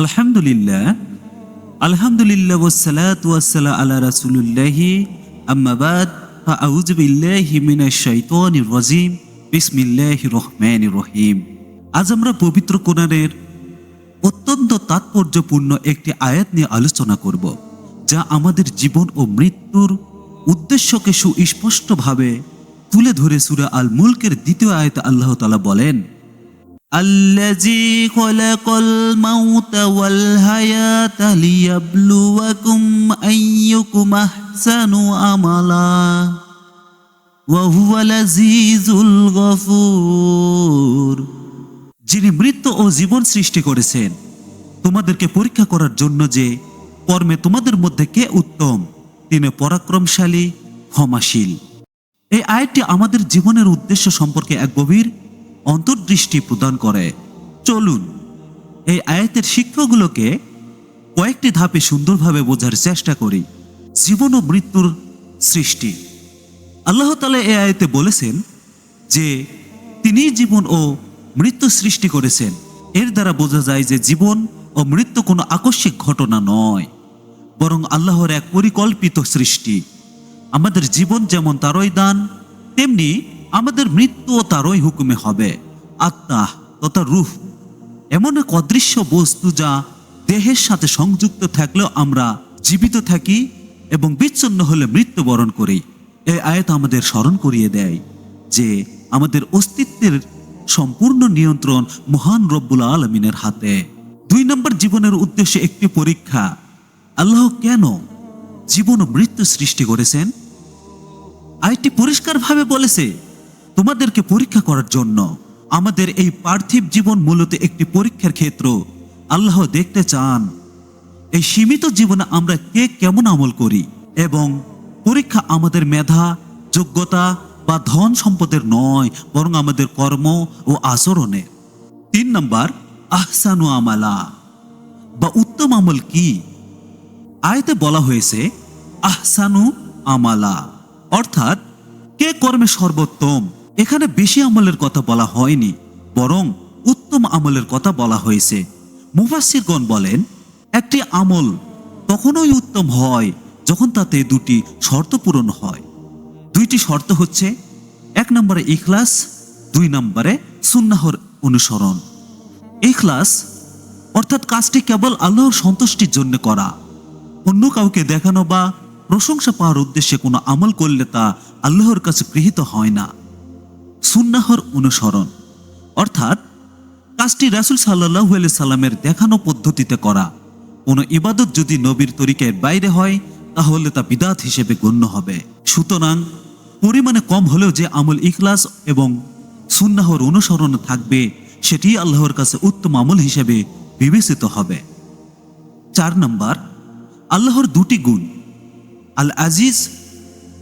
আলহামদুলিল্লাহ আলহামদুলিল্লাহ ওয়াসসালাত ওয়াসসালাম আলা রাসূলিল্লাহি, আম্মা বাদ ফাআউযু বিল্লাহি মিনাশ শাইতানির রাজিম, বিসমিল্লাহির রহমানির রহিম। আজ আমরা পবিত্র কোরআনের অত্যন্ত তাৎপর্যপূর্ণ একটি আয়াত নিয়ে আলোচনা করব, যা আমাদের জীবন ও মৃত্যুর উদ্দেশ্যকে সুস্পষ্টভাবে তুলে ধরে সূরা আল মুলকের দ্বিতীয় আয়াতে আল্লাহ তালা বলেন الذي خلق الموت والحياة ليبلوكم أيكم أحسن عملا وهو العزيز الغفور যিনি মৃত্যু ও জীবন সৃষ্টি করেছেন তোমাদেরকে পরীক্ষা করার জন্য যে কর্মে তোমাদের মধ্যে কে উত্তম তিনি পরাক্রমশালী ক্ষমাশীল এই আয়টি আমাদের জীবনের উদ্দেশ্য সম্পর্কে এক গভীর অন্তর্দৃষ্টি প্রদান করে। চলুন, এই আয়াতের শিক্ষাগুলোকে কয়েকটি ধাপে সুন্দরভাবে বোঝার চেষ্টা করি। জীবন ও মৃত্যুর সৃষ্টি। আল্লাহ তালা এই আয়াতে বলেছেন যে তিনি জীবন ও মৃত্যু সৃষ্টি করেছেন। এর দ্বারা বোঝা যায় যে জীবন ও মৃত্যু কোনো আকস্মিক ঘটনা নয়, বরং আল্লাহর এক পরিকল্পিত সৃষ্টি। আমাদের জীবন যেমন তারই দান, তেমনি আমাদের মৃত্যুও তারই হুকুমে হবে। আত্মা তথা রূহ। এমন এক অদৃশ্য বস্তু যা দেহের সাথে সংযুক্ত থাকলেও আমরা জীবিত থাকি এবং বিচ্ছন্ন হলে মৃত্যুবরণ করি। এই আয়াত আমাদের স্মরণ করিয়ে দেয় যে আমাদের অস্তিত্বের সম্পূর্ণ নিয়ন্ত্রণ মহান রব্বুল আলমিনের হাতে। দুই নম্বর জীবনের উদ্দেশ্যে একটি পরীক্ষা। আল্লাহ কেন জীবন ও মৃত্যু সৃষ্টি করেছেন? আয়টি পরিষ্কারভাবে বলেছে, তোমাদেরকে পরীক্ষা করার জন্য আমাদের এই পার্থিব জীবন মূলত একটি পরীক্ষার ক্ষেত্র। আল্লাহ দেখতে চান, এই সীমিত জীবনে আমরা কে কেমন আমল করি এবং পরীক্ষা আমাদের মেধা, যোগ্যতা বা ধন সম্পদের নয়, বরং আমাদের কর্ম ও আচরণের তিন নম্বর, আহসানু আমালা। বা উত্তম আমল কি? আয়তে বলা হয়েছে, আহসানু আমালা। অর্থাৎ, কে কর্মে সর্বোত্তম? এখানে বেশি আমলের কথা বলা হয়নি, বরং উত্তম আমলের কথা বলা হয়েছে। মুফাসিরগণ বলেন, একটি আমল তখনই উত্তম হয় যখন তাতে দুটি শর্ত পূরণ হয়। দুইটি শর্ত হচ্ছে, এক নম্বরে ইখলাস, দুই নম্বরে সুন্নাহর অনুসরণ। ইখলাস অর্থাৎ কাজটি কেবল আল্লাহর সন্তুষ্টির জন্য করা। অন্য কাউকে দেখানো বা প্রশংসা পাওয়ার উদ্দেশ্যে কোনো আমল করলে তা আল্লাহর কাছে গৃহীত হয় না। সুন্নাহর অনুসরণ। অর্থাৎ, কাজটি রাসুল সাল্লাহ সাল্লামের দেখানো পদ্ধতিতে করা। কোনো ইবাদত যদি নবীর তরিকায় বাইরে হয়, তাহলে তা বিদাত হিসেবে গণ্য হবে। সুতরাং, পরিমাণে কম হলেও যে আমল ইখলাস এবং সুন্নাহর অনুসরণ থাকবে, সেটি আল্লাহর কাছে উত্তম আমল হিসেবে বিবেচিত হবে। চার নম্বর, আল্লাহর দুটি গুণ আল আজিজ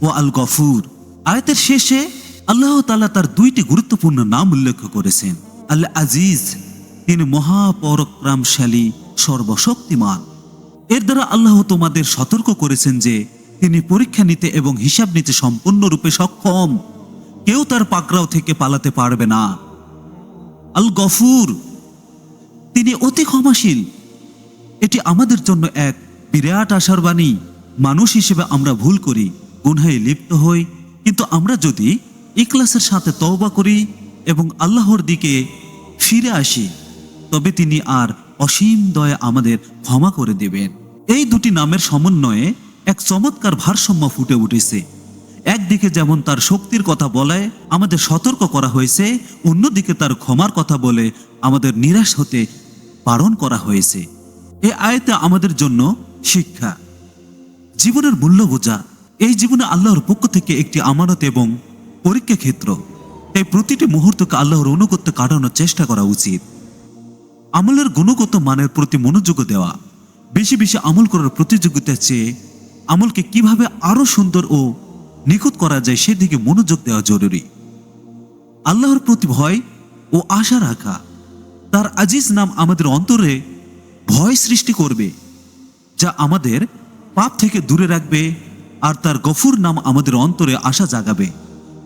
ও আল গফুর আয়তের শেষে আল্লাহ তালা তার দুইটি গুরুত্বপূর্ণ নাম উল্লেখ করেছেন। আল আজিজ তিনি মহাপরক্রমশালী, সর্বশক্তিমান। এর দ্বারা আল্লাহ তোমাদের সতর্ক করেছেন যে, তিনি পরীক্ষা নিতে এবং হিসাব নিতে সম্পূর্ণরূপে সক্ষম। কেউ তার পাকড়াও থেকে পালাতে পারবে না। আল গফুর তিনি অতি ক্ষমাশীল। এটি আমাদের জন্য এক বিরাট আশার বাণী। মানুষ হিসেবে আমরা ভুল করি গুনহায় লিপ্ত হই, কিন্তু আমরা যদি ইকলাসের সাথে তওবা করি এবং আল্লাহর দিকে ফিরে আসি, তবে তিনি আর অসীম দয়া আমাদের ক্ষমা করে দেবেন। এই দুটি নামের সমন্বয়ে এক চমৎকার ভারসাম্য ফুটে উঠেছে। একদিকে যেমন তার শক্তির কথা বলায় আমাদের সতর্ক করা হয়েছে, অন্যদিকে তার ক্ষমার কথা বলে আমাদের নিরাশ হতে বারণ করা হয়েছে। এ আয়তে আমাদের জন্য শিক্ষা। জীবনের মূল্য বোঝা। এই জীবনে আল্লাহর পক্ষ থেকে একটি আমানত এবং পরীক্ষা ক্ষেত্র তাই প্রতিটি মুহূর্তকে আল্লাহর অনুগত্য কাটানোর চেষ্টা করা উচিত। আমলের গুণগত মানের প্রতি মনোযোগ দেওয়া, বেশি বেশি আমল করার প্রতিযোগিতার চেয়ে আমলকে কীভাবে আরও সুন্দর ও নিখুঁত করা যায় সেদিকে মনোযোগ দেওয়া জরুরি। আল্লাহর প্রতি ভয় ও আশা রাখা, তার আজিজ নাম আমাদের অন্তরে ভয় সৃষ্টি করবে, যা আমাদের পাপ থেকে দূরে রাখবে আর তার গফুর নাম আমাদের অন্তরে আশা জাগাবে।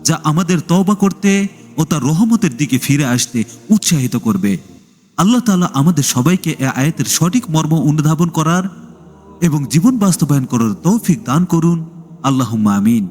যা আমাদের তওবা করতে ও তার রহমতের দিকে ফিরে আসতে উৎসাহিত করবে। আল্লাহ তালা আমাদের সবাইকে এ আয়াতের সঠিক মর্ম অনুধাবন করার এবং জীবন বাস্তবায়ন করার তৌফিক দান করুন। আল্লাহ আমিন।